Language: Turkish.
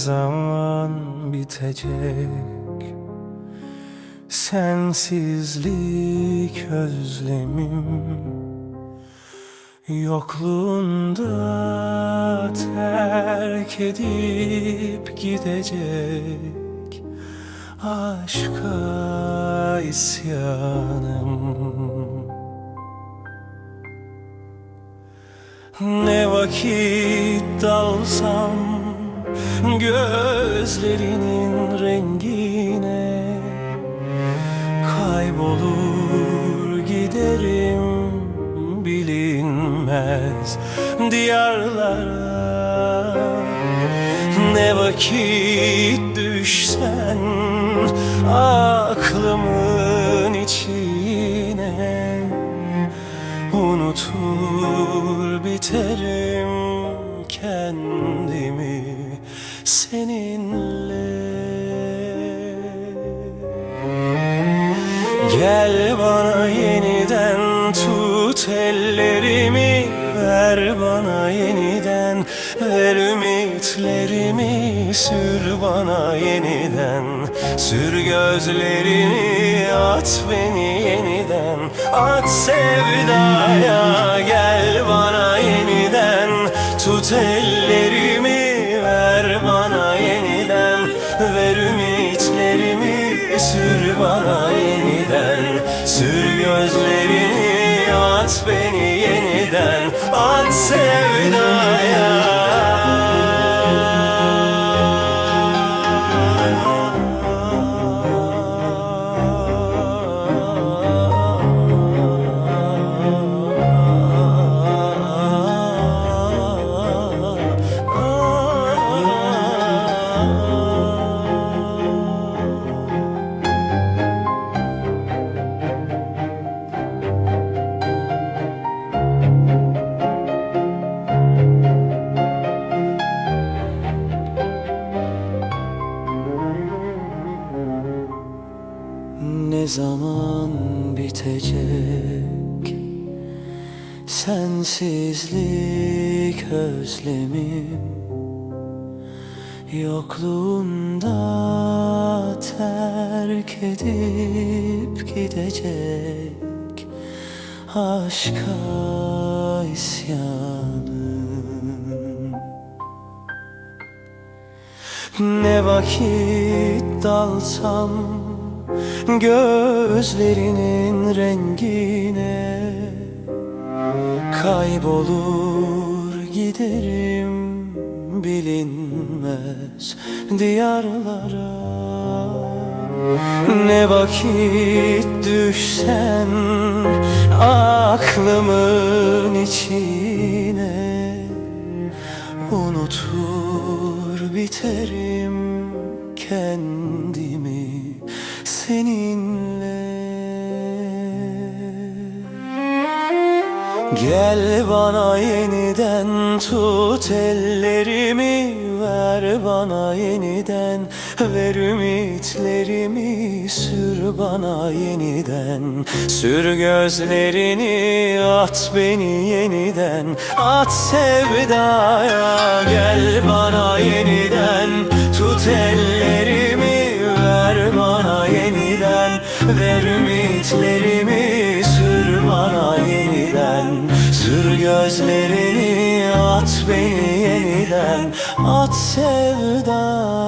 zaman bitecek. Sensizlik özlemim Yokluğunda terk edip gidecek. Aşka isyanım. Ne vakit dalsam gözlerinin rengine Kaybolur giderim bilinmez diyarlara. Ne vakit düşsen aklımın seninle. Gel bana yeniden tut ellerimi Ver bana yeniden Ver ümitlerimi Sür bana yeniden. Sür gözlerini At beni yeniden. At sevdaya Gel bana yeniden. Tut ellerimi gözlerini At beni yeniden. At sevdaya zaman bitecek. Sensizlik özlemim Yokluğunda terk edip gidecek. Aşka isyanım. Ne vakit dalsam gözlerinin rengine Kaybolur giderim bilinmez diyarlara. Ne vakit düşsen aklımın içine Unutur biterim kendimi seninle. Gel bana yeniden tut ellerimi Ver bana yeniden Ver ümitlerimi Sür bana yeniden. Sür gözlerini At beni yeniden At sevdaya. Gel bana yeniden Tut ellerimi Ver ümitlerimi Sür bana yeniden. Sür gözlerini At beni yeniden. At sevdaya